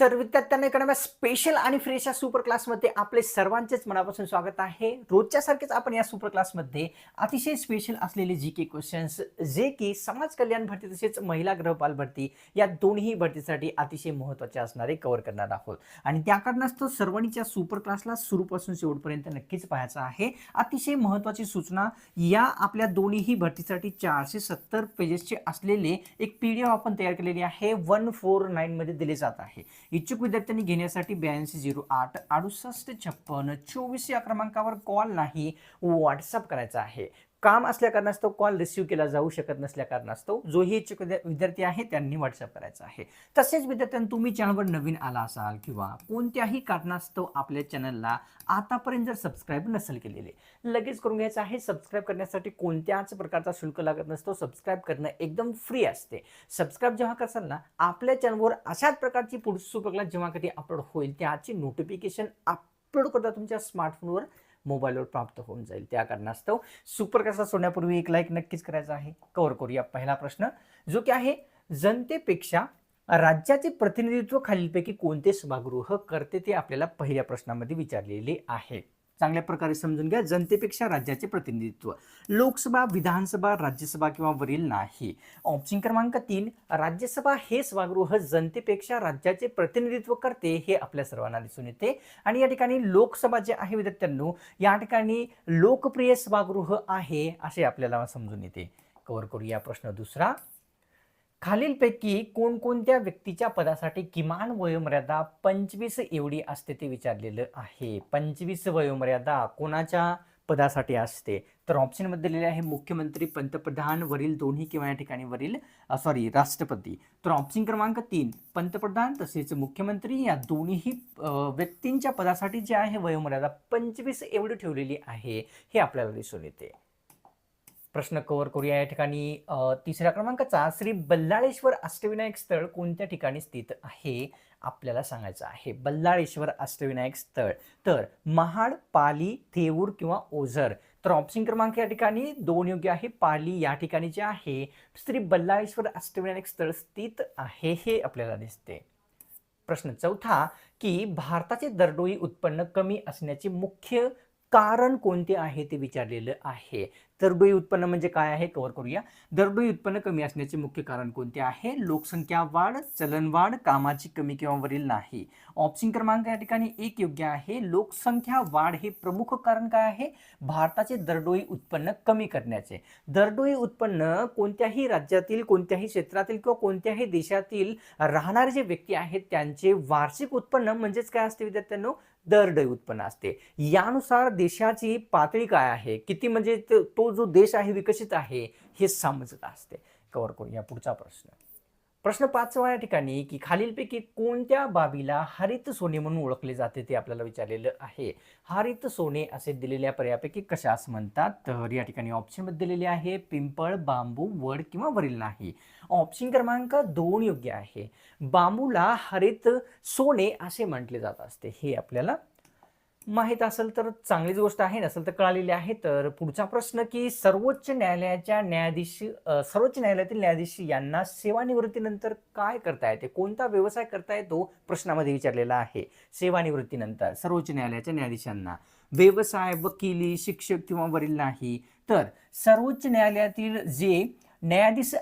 तर विद्यार्थ्यांना इकडे स्पेशल आणि फ्रेश सुपर क्लासमध्ये आपले सर्वांचेच मनापासून स्वागत आहे. रोजच्या सारखेच आपण या सुपर क्लासमध्ये अतिशय स्पेशल असलेले जी के क्वेश्चन्स जे की समाज कल्याण भरती तसेच महिला गृहपाल भरती या दोन्ही भरतीसाठी अतिशय महत्त्वाचे असणारे कव्हर करणार आहोत. आणि त्या कारणास्तव सर्वांच्या सुपर क्लासला सुरूपासून शेवटपर्यंत नक्कीच पाहायचं आहे. अतिशय महत्त्वाची सूचना या आपल्या दोन्ही भरतीसाठी चारशे सत्तर पेजेसचे असलेले एक पी डी एफ आपण तयार केलेली आहे. वन फोर नाईनमध्ये दिले जात आहे. इच्छुक विद्यार्थ्यांनी घेण्यासाठी ब्याऐंशी झिरो आठ अडुसष्ट छप्पन चोवीस या क्रमांकावर कॉल नाही व्हॉट्सअप करायचा आहे. काम असल्या कारणास्तव कॉल रिसिव्ह केला जाऊ शकत नसल्या कारणास्तव जोही इच्छुक विद्यार्थी आहे त्यांनी व्हॉट्सअप करायचा आहे. तसेच विद्यार्थ्यांना तुम्ही चॅनलवर नवीन आला असाल किंवा कोणत्याही कारणास्तव आपल्या चॅनलला आतापर्यंत जर सबस्क्राईब नसेल केलेले लगेच करून घ्यायचं आहे. सबस्क्राईब करण्यासाठी कोणत्याच प्रकारचा शुल्क लागत नसतो. सबस्क्राईब करणं एकदम फ्री असते. सबस्क्राईब जेव्हा करसाल ना आपल्या चॅनलवर अशाच प्रकारची पुढची सुप्रकला जेव्हा कधी अपलोड होईल त्याची नोटिफिकेशन अपलोड करता तुमच्या स्मार्टफोनवर मोबाईलवर प्राप्त होऊन जाईल. त्या कारणास्तव सुपर क्लासला सोडण्यापूर्वी एक लाईक नक्कीच करायचा आहे. कव्हर करूया पहिला प्रश्न जो की आहे जनतेपेक्षा राज्याचे प्रतिनिधित्व खालीलपैकी कोणते सभागृह करते ते आपल्याला पहिल्या प्रश्नामध्ये विचारलेले आहे. चांगल्या प्रकारे समजून घ्या. जनतेपेक्षा राज्याचे प्रतिनिधित्व. लोकसभा विधानसभा राज्यसभा किंवा वरील नाही. ऑप्शन क्रमांक तीन राज्यसभा हे सभागृह जनतेपेक्षा राज्याचे प्रतिनिधित्व करते हे आपल्या सर्वांना दिसून येते. आणि या ठिकाणी लोकसभा जे आहे विद्यार्थ्यांनो या ठिकाणी लोकप्रिय सभागृह आहे असे आपल्याला समजून येते. कव्हर करूया प्रश्न दुसरा. खालीलपैकी कोणकोणत्या व्यक्तीच्या पदासाठी किमान वयोमर्यादा पंचवीस एवढी असते ते विचारलेलं आहे. पंचवीस वयोमर्यादा कोणाच्या पदासाठी असते? तर ऑप्शनमध्ये दिलेले आहे मुख्यमंत्री पंतप्रधान वरील दोन्ही किंवा या ठिकाणी वरील सॉरी राष्ट्रपती. तर ऑप्शन क्रमांक तीन पंतप्रधान तसेच मुख्यमंत्री या दोन्ही व्यक्तींच्या पदासाठी जे आहे वयोमर्यादा पंचवीस एवढी ठेवलेली आहे हे आपल्याला दिसून येते. प्रश्न कव्हर करूया. या ठिकाणी तिसऱ्या क्रमांकाचा श्री बल्लाळेश्वर अष्टविनायक स्थळ कोणत्या ठिकाणी स्थित आहे? आपल्याला सांगायचं आहे बल्लाळेश्वर अष्टविनायक स्थळ. तर महाड पाली थेऊर किंवा ओझर. तर ऑप्शन क्रमांक या ठिकाणी दोन योग्य आहे. पाली या ठिकाणी जे आहे श्री बल्लाळेश्वर अष्टविनायक स्थळ स्थित आहे हे आपल्याला दिसते. प्रश्न चौथा की भारताचे दरडोई उत्पन्न कमी असण्याचे मुख्य कारण कोणते आहे ते विचारलेलं आहे. दरडोई उत्पन्न म्हणजे काय आहे? कव्हर करूया. दरडोई उत्पन्न कमी असण्याचे मुख्य कारण कोणते आहे? लोकसंख्या वाढ चलनवाढ कामाची कमी किंवा वरील नाही. ऑप्शन क्रमांक या ठिकाणी एक योग्य आहे. लोकसंख्या वाढ हे प्रमुख कारण काय आहे? भारताचे दरडोई उत्पन्न कमी करण्याचे. दरडोई उत्पन्न कोणत्याही राज्यातील कोणत्याही क्षेत्रातील किंवा कोणत्याही देशातील राहणारे जे व्यक्ती आहेत त्यांचे वार्षिक उत्पन्न म्हणजेच काय असते विद्यार्थ्यांनो? दरडोई उत्पन्न असते. यानुसार देशाची पातळी काय आहे? किती म्हणजे तो जो देश आहे विकसित आहे हे समजत असते. कव्हर करूया पुढचा प्रश्न. प्रश्न पाचवा या ठिकाणी की खालीलपैकी कोणत्या बाबीला हरित सोने म्हणून ओळखले जाते ते आपल्याला विचारलेलं आहे. हरित सोने असे दिलेल्या पर्यापैकी कशास म्हणतात? तर या ठिकाणी ऑप्शनमध्ये दिलेले आहे पिंपळ बांबू वड किंवा वरील नाही. ऑप्शन क्रमांक दोन योग्य आहे. बांबूला हरित सोने असे म्हटले जात असते. हे आपल्याला माहीत असेल तर चांगलीच गोष्ट आहे नसेल तर कळालेली आहे. तर पुढचा प्रश्न की सर्वोच्च न्यायालयाच्या न्यायाधीश सर्वोच्च न्यायालयातील न्यायाधीश यांना सेवानिवृत्तीनंतर काय करता येते कोणता व्यवसाय करता येतो प्रश्नामध्ये विचारलेला आहे. सेवानिवृत्तीनंतर सर्वोच्च न्यायालयाच्या न्यायाधीशांना व्यवसाय वकिली शिक्षक किंवा वरील नाही. तर सर्वोच्च न्यायालयातील जे न्यायाधीश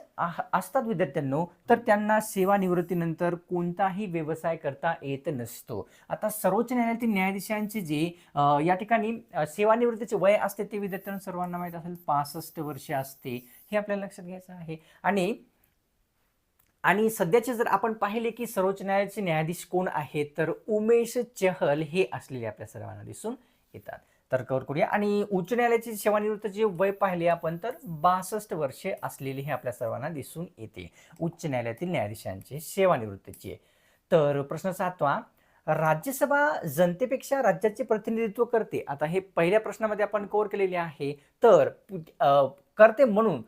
असतात विद्यार्थ्यांनो तर त्यांना सेवानिवृत्तीनंतर कोणताही व्यवसाय करता येत नसतो. आता सर्वोच्च न्यायालयातील न्यायाधीशांचे जे या ठिकाणी सेवानिवृत्तीचे वय असते ते विद्यार्थ्यांना सर्वांना माहीत असेल पासष्ट वर्ष असते. हे आपल्याला लक्षात घ्यायचं आहे. आणि आणि सध्याचे जर आपण पाहिले की सर्वोच्च न्यायालयाचे न्यायाधीश कोण आहेत तर उमेश चहल हे असलेले आपल्या सर्वांना दिसून येतात. तर कवर करूया. आणि उच्च न्यायालयाचे सेवानिवृत्तीचे वय पाहिले आपण तर बासष्ट वर्षे असलेले हे आपल्या सर्वांना दिसून येते. उच्च न्यायालयातील न्यायाधीशांचे सेवानिवृत्तीचे. तर प्रश्न सातवा राज्यसभा जनतेपेक्षा राज्याचे प्रतिनिधित्व करते. आता हे पहिल्या प्रश्नामध्ये आपण कव्हर केलेले आहे. तर करते म्हणून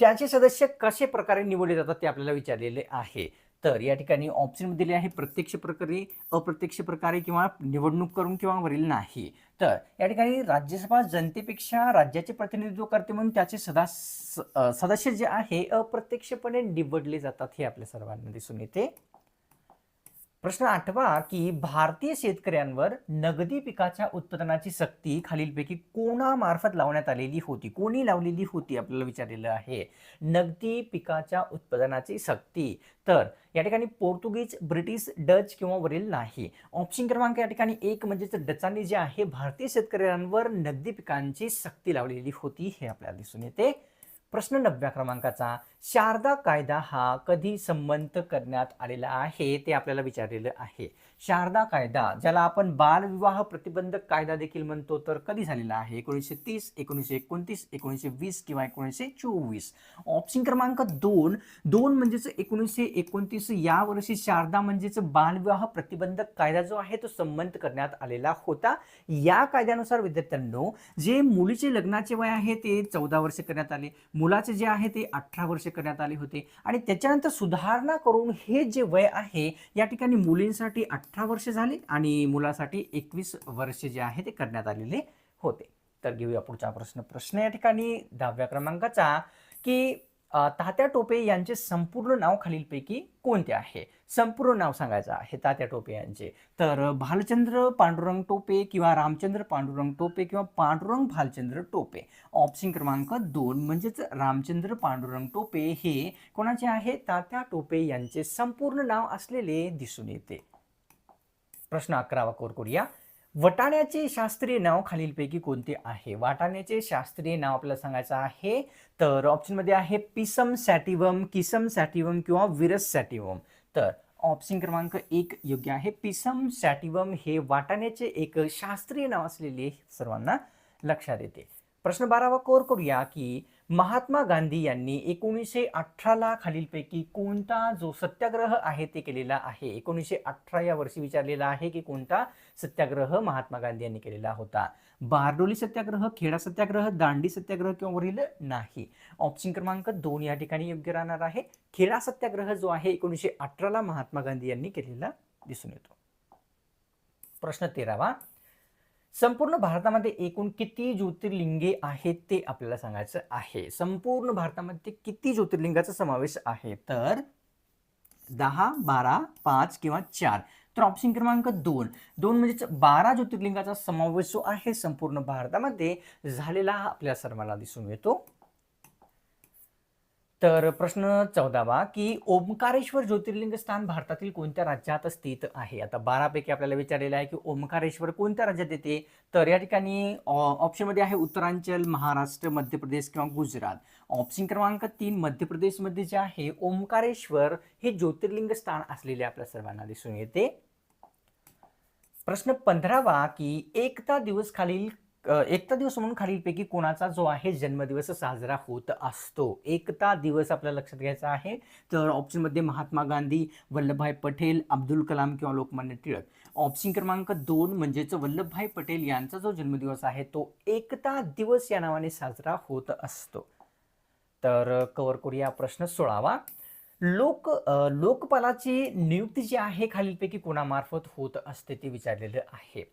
त्याचे सदस्य कसे प्रकारे निवडले जातात ते आपल्याला विचारलेले आहे. तर या ठिकाणी ऑप्शन दिले आहे प्रत्यक्ष प्रकारे अप्रत्यक्ष प्रकारे किंवा निवडणूक करून किंवा वरील नाही. तर या ठिकाणी राज्यसभा जनतेपेक्षा राज्याचे प्रतिनिधित्व करते म्हणून त्याचे सदा सदस्य जे आहे अप्रत्यक्षपणे निवडले जातात हे आपल्या सर्वांना दिसून येते. प्रश्न आठवा की भारतीय शेतकऱ्यांवर नगदी पिकाच्या उत्पादनाची सक्ती खालीलपैकी कोणामार्फत लावण्यात आलेली होती? कोणी लावलेली होती आपल्याला विचारलेलं आहे? नगदी पिकाच्या उत्पादनाची सक्ती. तर या ठिकाणी पोर्तुगीज ब्रिटिश डच किंवा वरील नाही. ऑप्शन क्रमांक या ठिकाणी एक म्हणजेच डचांनी जे आहे भारतीय शेतकऱ्यांवर नगदी पिकांची सक्ती लावलेली होती हे आपल्याला दिसून येते. प्रश्न नवव्या क्रमांकाचा शारदा कायदा हा कधी संमत करण्यात आलेला आहे ते आपल्याला विचारलेलं आहे. शारदा कायदा ज्याला आपण बालविवाह प्रतिबंधक कायदा देखील म्हणतो तर कधी झालेला आहे? एकोणीसशे तीस एकोणीसशे एकोणतीस एकोणीसशे वीस किंवा एकोणीसशे चोवीस? ऑप्शन क्रमांक दोन दोन म्हणजेच एकोणीसशे एकोणतीस या वर्षी शारदा म्हणजेच बालविवाह प्रतिबंधक कायदा जो आहे तो संमत करण्यात आलेला होता. या कायद्यानुसार विद्यार्थ्यांनो जे मुलीचे लग्नाचे वय आहे ते चौदा वर्ष करण्यात आले. मुलाचे जे आहे ते अठरा वर्ष करण्यात आले होते. आणि त्याच्यानंतर सुधारणा करून हे जे वय आहे या ठिकाणी मुलींसाठी अठरा वर्षे झाले आणि मुलासाठी एकवीस वर्ष जे आहे ते करण्यात आलेले होते. तर घेऊया पुढचा प्रश्न. प्रश्न या ठिकाणी दहाव्या क्रमांकाचा की तात्या टोपे यांचे संपूर्ण नाव खालीलपैकी कोणते आहे? संपूर्ण नाव सांगायचं आहे तात्या टोपे यांचे. तर भालचंद्र पांडुरंग टोपे किंवा रामचंद्र पांडुरंग टोपे किंवा पांडुरंग भालचंद्र टोपे? ऑप्शन क्रमांक दोन म्हणजेच रामचंद्र पांडुरंग टोपे हे कोणाचे आहे? तात्या टोपे यांचे संपूर्ण नाव असलेले दिसून येते. प्रश्न अकरावा कोर करूया. वटाण्याचे शास्त्रीय नाव खालीलपैकी कोणते आहे? वाटाण्याचे शास्त्रीय नाव आपल्याला सांगायचं आहे तर ऑप्शनमध्ये आहे पिसम सॅटिवम किसम सॅटिवम किंवा विरस सॅटिवम. तर ऑप्शन क्रमांक एक योग्य आहे. पिसम सॅटिवम हे वाटाण्याचे एक शास्त्रीय नाव असलेले सर्वांना लक्षात येते. प्रश्न बारावा कोर करूया की महात्मा गांधी यांनी एकोणीसशे अठराला खालीलपैकी कोणता जो सत्याग्रह आहे ते केलेला आहे? एकोणीसशे अठरा या वर्षी विचारलेला आहे की कोणता सत्याग्रह महात्मा गांधी यांनी केलेला होता? बारडोली सत्याग्रह खेडा सत्याग्रह दांडी सत्याग्रह किंवा वरील नाही. ऑप्शन क्रमांक दोन या ठिकाणी योग्य राहणार आहे. खेडा सत्याग्रह जो आहे एकोणीसशे अठराला महात्मा गांधी यांनी केलेला दिसून येतो. प्रश्न तेरावा. संपूर्ण भारतामध्ये एकूण किती ज्योतिर्लिंगे आहेत ते आपल्याला सांगायचं आहे. संपूर्ण भारतामध्ये किती ज्योतिर्लिंगाचा समावेश आहे? तर दहा बारा पाच किंवा चार. तर ऑप्शन क्रमांक दोन. दोन म्हणजेच बारा ज्योतिर्लिंगाचा समावेश जो आहे संपूर्ण भारतामध्ये झालेला हा आपल्या सर्वांना दिसून येतो. तर प्रश्न चौदावा की ओंकारेश्वर ज्योतिर्लिंग स्थान भारतातील कोणत्या राज्यात स्थित आहे? आता बारापैकी आपल्याला विचारलेलं आहे की ओंकारेश्वर कोणत्या राज्यात येते? तर या ठिकाणी ऑप्शनमध्ये आहे उत्तरांचल महाराष्ट्र मध्य प्रदेश किंवा गुजरात. ऑप्शन क्रमांक तीन मध्य प्रदेशमध्ये जे आहे ओंकारेश्वर हे ज्योतिर्लिंग स्थान असलेले आपल्या सर्वांना दिसून येते. प्रश्न पंधरावा की एकता दिवस खालील एकता दिवस म्हणून खालीलपैकी कोणाचा जो आहे जन्मदिवस साजरा होत असतो? एकता दिवस आपल्याला लक्षात घ्यायचा आहे. तर ऑप्शनमध्ये महात्मा गांधी वल्लभभाई पटेल अब्दुल कलाम किंवा लोकमान्य टिळक. ऑप्शन क्रमांक दोन म्हणजेच वल्लभभाई पटेल यांचा जो जन्मदिवस आहे तो एकता दिवस या नावाने साजरा होत असतो. तर कवर करूया प्रश्न सोळावा. लोक लोकपालाची नियुक्ती जी आहे खालीलपैकी कोणामार्फत होत असते ते विचारलेलं आहे.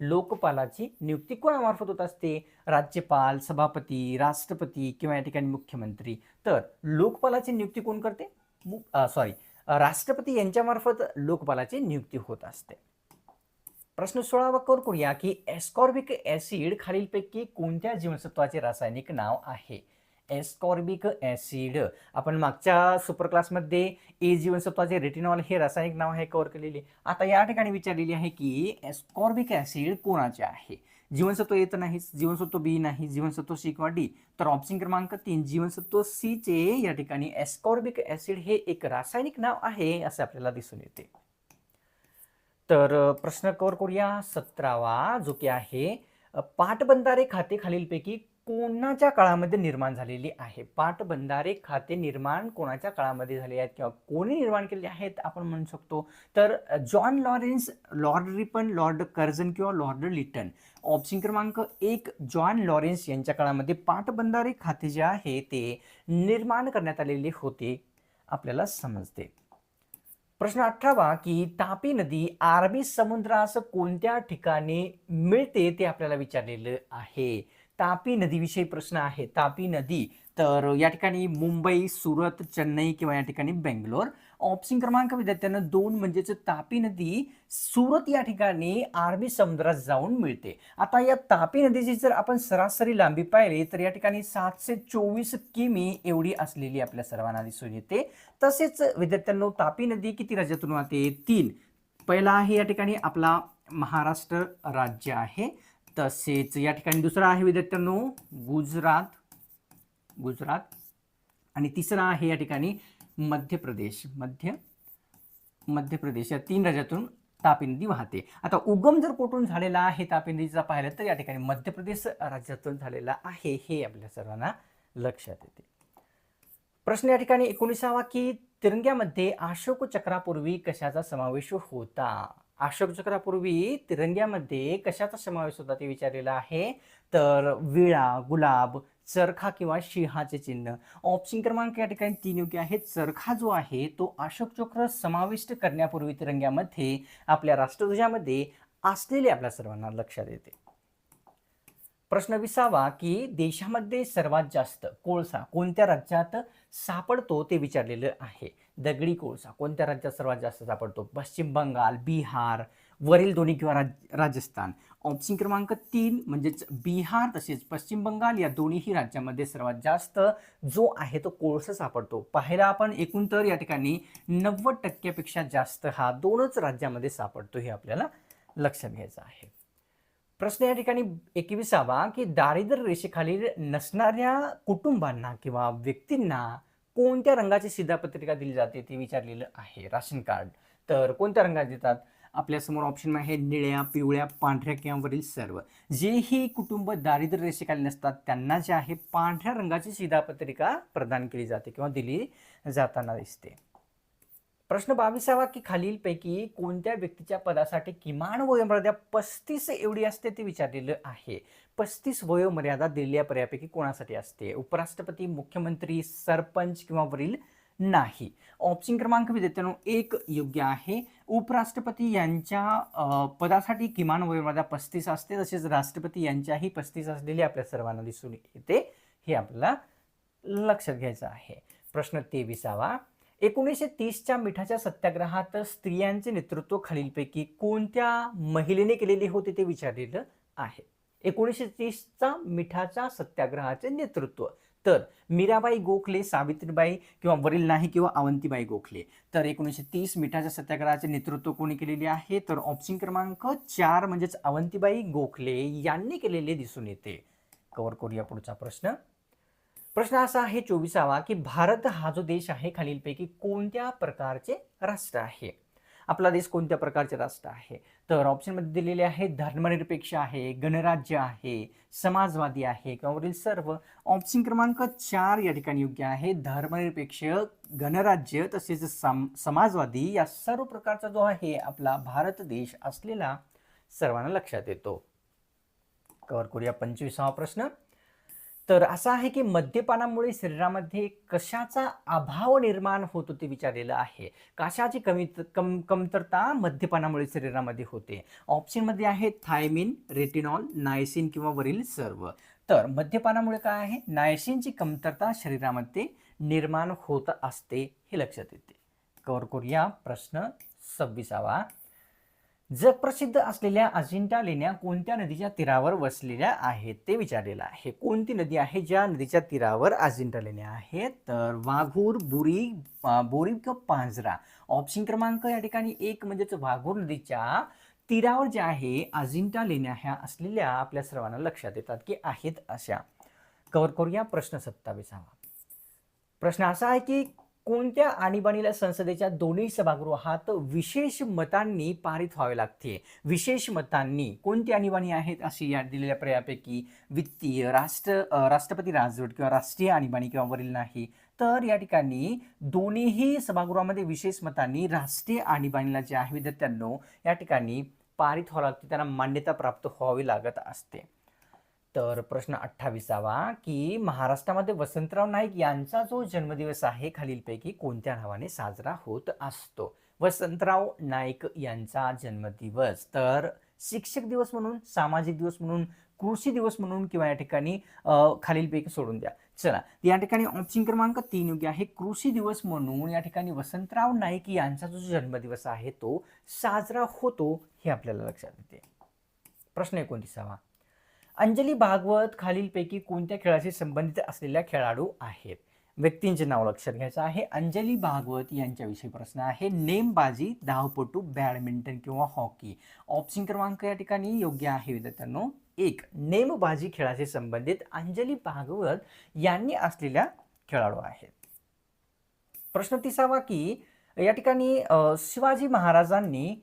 लोकपालाची नियुक्ती कोणामार्फत होत असते? राज्यपाल सभापती राष्ट्रपती किंवा या ठिकाणी मुख्यमंत्री. तर लोकपालाची नियुक्ती कोण करते? सॉरी राष्ट्रपती यांच्यामार्फत लोकपालाची नियुक्ती होत असते. प्रश्न सोळावा कवर करूया की एस्कॉर्बिक ऍसिड खालीलपैकी कोणत्या जीवनसत्वाचे रासायनिक नाव आहे? एस्कॉर्बिक ऍसिड आपण मागच्या सुपर क्लासमध्ये ए जीवनसत्वाचे रेटिनॉल हे रासायनिक नाव आहे कव्हर केलेले. आता या ठिकाणी विचारलेली आहे की एस्कॉर्बिक ऍसिड कोणाचे आहे? जीवनसत्व येत नाही जीवनसत्व बी नाही जीवनसत्व सी किंवा डी तर ऑप्शन क्रमांक तीन जीवनसत्व सी चे या ठिकाणी एस्कॉर्बिक ऍसिड हे एक रासायनिक नाव आहे असे आपल्याला दिसून येते. तर प्रश्न कवर करूया सतरावा जो की आहे पाटबंधारे खाते खालीलपैकी कोणाच्या काळामध्ये निर्माण झालेली आहे? पाटबंधारे खाते निर्माण कोणाच्या काळामध्ये झाले आहेत? किंवा कोणी निर्माण केले आहेत? आपण म्हणू शकतो. तर John Lawrence lord Ripon lord Curzon किंवा लॉर्ड लिटन. ऑप्शन क्रमांक एक जॉन लॉरेन्स यांच्या काळामध्ये पाटबंधारे खाते जे आहे ते निर्माण करण्यात आलेले होते. आपल्याला समजते. प्रश्न अठरावा की तापी नदी अरबी समुद्रास कोणत्या ठिकाणी मिळते ते आपल्याला विचारलेलं आहे. तापी नदीविषयी प्रश्न आहे. तापी नदी तर या ठिकाणी मुंबई सुरत चेन्नई किंवा या ठिकाणी बेंगलोर. ऑप्शन क्रमांक विद्यार्थ्यांना दोन म्हणजेच तापी नदी सुरत या ठिकाणी अरबी समुद्रात जाऊन मिळते. आता या तापी नदीची जर आपण सरासरी लांबी पाहिली तर या ठिकाणी सातशे चोवीस किमी एवढी असलेली आपल्या सर्वांना दिसून येते. तसेच विद्यार्थ्यांनो तापी नदी किती राज्यातून वाहते? तीन. पहिला आहे या ठिकाणी आपला महाराष्ट्र राज्य आहे. तसेच या ठिकाणी दुसरा आहे विद्यार्थ्यांनो गुजरात. गुजरात. आणि तिसरा आहे या ठिकाणी मध्य प्रदेश मध्य मध्य प्रदेश या तीन राज्यातून तापी नदी वाहते. आता उगम जर कुठून झालेला आहे तापी नदीचा पाहिलं तर या ठिकाणी मध्य प्रदेश राज्यातून झालेला आहे हे आपल्या सर्वांना लक्षात येते. प्रश्न या ठिकाणी एकोणीसावा की तिरंग्यामध्ये अशोक चक्रापूर्वी कशाचा समावेश होता? अशोक चक्रापूर्वी तिरंग्यामध्ये कशाचा समावेश होता ते विचारलेलं आहे. तर विळा गुलाब चरखा किंवा सिंहाचे चिन्ह. ऑप्शन क्रमांक या ठिकाणी तीन योग्य आहेत. चरखा जो आहे तो अशोक चक्र समाविष्ट करण्यापूर्वी तिरंग्यामध्ये आपल्या राष्ट्रध्वजामध्ये असलेले आपल्या सर्वांना लक्षात येते. प्रश्न विसावा की देशामध्ये सर्वात जास्त कोळसा कोणत्या राज्यात सापडतो ते विचारलेलं आहे. दगडी कोळसा कोणत्या राज्यात सर्वात जास्त सापडतो? पश्चिम बंगाल बिहार वरील दोन्ही किंवा राज राजस्थान. ऑप्शन क्रमांक तीन म्हणजेच बिहार तसेच पश्चिम बंगाल या दोन्हीही राज्यामध्ये सर्वात जास्त जो आहे तो कोळसा सापडतो. पाहिला आपण एकूण तर या ठिकाणी नव्वद टक्क्यापेक्षा जास्त हा दोनच राज्यामध्ये सापडतो हे आपल्याला लक्षात घ्यायचं आहे. प्रश्न या ठिकाणी एकविसावा की दारिद्र्य रेषेखालील नसणाऱ्या कुटुंबांना किंवा व्यक्तींना कोणत्या रंगाची शिधापत्रिका दिली जाते ते विचारलेलं आहे राशन कार्ड. तर कोणत्या रंगात देतात? आपल्यासमोर ऑप्शन आहे निळ्या पिवळ्या पांढऱ्या किंवा वरील सर्व. जेही कुटुंब दारिद्र्य रेषेखाली नसतात त्यांना जे आहे पांढऱ्या रंगाची शिधापत्रिका प्रदान केली जाते किंवा दिली जाताना दिसते. प्रश्न बावीसावा की खालीलपैकी कोणत्या व्यक्तीच्या पदासाठी किमान वयोमर्यादा पस्तीस एवढी असते ते विचारलेलं आहे. पस्तीस वयोमर्यादा दिलेल्या पर्यापैकी कोणासाठी असते? उपराष्ट्रपती मुख्यमंत्री सरपंच किंवा वरील नाही. ऑप्शन क्रमांक विद्यार्थ्यांनो एक योग्य आहे. उपराष्ट्रपती यांच्या पदासाठी किमान वयोमर्यादा पस्तीस असते तसेच राष्ट्रपती यांच्याही पस्तीस असलेली आपल्या सर्वांना दिसून येते. हे आपल्याला लक्षात घ्यायचं आहे. प्रश्न तेविसावा एकोणीसशे तीसच्या मिठाच्या सत्याग्रहात स्त्रियांचे नेतृत्व खालीलपैकी कोणत्या महिलेने केलेले होते ते विचारलेलं आहे. एकोणीसशे तीसचा मिठाच्या सत्याग्रहाचे नेतृत्व. तर मीराबाई गोखले सावित्रीबाई किंवा वरील नाही किंवा अवंतीबाई गोखले. तर एकोणीसशे तीस मिठाच्या सत्याग्रहाचे नेतृत्व कोणी केलेले आहे? तर ऑप्शन क्रमांक चार म्हणजेच अवंतीबाई गोखले यांनी केलेले दिसून येते. कवर करूया पुढचा प्रश्न. प्रश्न असा आहे चोवीसावा की भारत हा जो देश आहे खालीलपैकी कोणत्या प्रकारचे राष्ट्र आहे? आपला देश कोणत्या प्रकारचे राष्ट्र आहे? तर ऑप्शनमध्ये दिलेले आहे धर्मनिरपेक्ष आहे गणराज्य आहे समाजवादी आहे किंवा वरील सर्व. ऑप्शन क्रमांक चार या ठिकाणी योग्य आहे. धर्मनिरपेक्ष गणराज्य तसेच सम समाजवादी या सर्व प्रकारचा जो आहे आपला भारत देश असलेला सर्वांना लक्षात येतो. कवर करूया पंचवीसावा प्रश्न. तर असं आहे की मद्यपानामुळे शरीरामध्ये कशाचा अभाव निर्माण होतो ते विचारलेलं आहे. कशाची कमी कम कमतरता मद्यपानामुळे शरीरामध्ये होते? ऑप्शनमध्ये आहे थायमिन रेटिनॉल नायसिन किंवा वरील सर्व. तर मद्यपानामुळे काय आहे? नायसिनची कमतरता शरीरामध्ये निर्माण होत असते हे लक्षात येते. कवर करूया प्रश्न सव्वीसावा. जगप्रसिद्ध असलेल्या अजिंठा लेण्या कोणत्या नदीच्या तीरावर वसलेल्या आहेत ते विचारलेलं आहे. कोणती नदी आहे? ज्या नदीच्या तीरावर अजिंठा लेण्या आहेत. तर वाघूर बुरी बोरी किंवा पांजरा. ऑप्शन क्रमांक या ठिकाणी एक म्हणजेच वाघूर नदीच्या तीरावर ज्या आहे अजिंठा लेण्या ह्या असलेल्या आपल्या सर्वांना लक्षात येतात की आहेत अशा. कवर करूया प्रश्न सत्तावीसावा. प्रश्न असा आहे की कोणत्या आणीबाणीला संसदेच्या दोन्ही सभागृहात विशेष मतांनी पारित व्हावे लागते? विशेष मतांनी कोणती आणीबाणी आहेत अशी या दिलेल्या पर्यायापैकी वित्तीय राष्ट्र राष्ट्रपती राजवट किंवा राष्ट्रीय आणीबाणी किंवा वरील नाही. तर या ठिकाणी दोन्हीही सभागृहामध्ये विशेष मतांनी राष्ट्रीय आणीबाणीला जे आहे विद्यार्थ्यांनो या ठिकाणी पारित व्हावं लागते त्यांना मान्यता प्राप्त व्हावी लागत असते. तर प्रश्न अठ्ठावीसावा की महाराष्ट्रामध्ये वसंतराव नाईक यांचा जो जन्मदिवस आहे खालीलपैकी कोणत्या नावाने साजरा होत असतो? वसंतराव नाईक यांचा जन्मदिवस. तर शिक्षक दिवस म्हणून सामाजिक दिवस म्हणून कृषी दिवस म्हणून किंवा या ठिकाणी खालीलपैकी सोडून द्या. चला या ठिकाणी ऑप्शन क्रमांक तीन योग्य आहे. कृषी दिवस म्हणून या ठिकाणी वसंतराव नाईक यांचा जो जन्मदिवस आहे तो साजरा होतो हे आपल्याला लक्षात येते. प्रश्न एकोणतीसावा. अंजली भागवत खालीलपैकी कोणत्या खेळाशी संबंधित असलेल्या खेळाडू आहेत? व्यक्तींचे नाव लक्षात घ्यायचं आहे. अंजली भागवत यांच्याविषयी प्रश्न आहे. नेमबाजी धावपटू बॅडमिंटन किंवा हॉकी. ऑप्शन क्रमांक या ठिकाणी योग्य आहे विद्यार्थ्यांनो. एक नेमबाजी खेळाशी संबंधित अंजली भागवत यांनी असलेल्या खेळाडू आहेत. प्रश्न तिसावा की या ठिकाणी शिवाजी महाराजांनी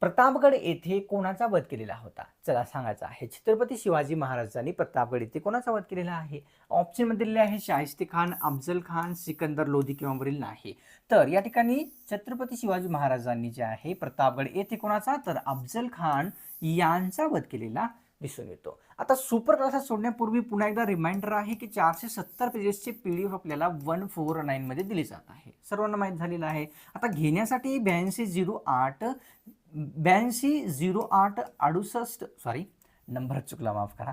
प्रतापगड येथे कोणाचा वध केलेला होता? चला सांगायचा आहे. छत्रपती शिवाजी महाराजांनी प्रतापगड येथे कोणाचा वध केलेला आहे? ऑप्शनमध्ये दिलेले आहे शाहिस्ते खान अफजल खान सिकंदर लोधी किंवा वरील नाही. तर या ठिकाणी छत्रपती शिवाजी महाराजांनी जे आहे प्रतापगड येथे कोणाचा? तर अफजल खान यांचा वध केलेला दिसून येतो. आता सुपर क्लासेस सोडण्यापूर्वी पुन्हा एकदा रिमाइंडर आहे की चारशे सत्तर पेजेसचे पी डी एफ आपल्याला वन फोर नाईनमध्ये दिले जात आहे. सर्वांना माहीत झालेलं आहे. आता घेण्यासाठी ब्याऐंशी झिरो आठ ब्याऐंशी झिरो आठ अडुसष्ट सॉरी नंबर चुकला माफ करा.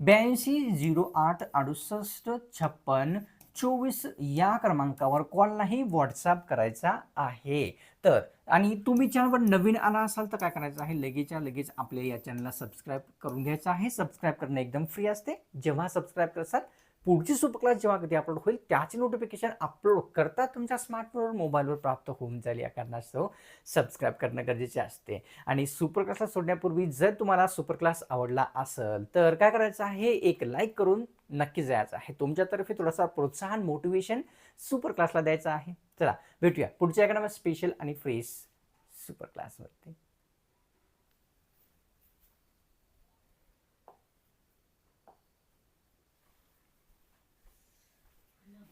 ब्याऐंशी झिरो आठ अडुसष्ट छप्पन चोवीस या क्रमांकावर कॉल नाही व्हॉट्सअप करायचा आहे. तर आणि तुम्ही चॅनलवर नवीन आला असाल तर काय करायचं आहे? लगेचच्या लगेच आपल्या या चॅनलला सबस्क्राईब करून घ्यायचं आहे. सबस्क्राईब करणं एकदम फ्री असते. जेव्हा सबस्क्राईब करसाल पुढची सुपर क्लास जेव्हा कधी अपलोड होईल त्याची नोटिफिकेशन अपलोड करता तुमच्या स्मार्टफोनवर मोबाईलवर प्राप्त होऊन जाईल या कारणास्तव सबस्क्राईब करणं गरजेचे असते. आणि सुपर क्लासला सोडण्यापूर्वी जर तुम्हाला सुपर क्लास आवडला असेल तर काय करायचं आहे? एक लाईक करून नक्की जायचं आहे. तुमच्यातर्फे थोडासा प्रोत्साहन मोटिवेशन सुपर क्लासला द्यायचं आहे. चला भेटूया पुढच्या एका स्पेशल आणि फ्रेश सुपर क्लासवरती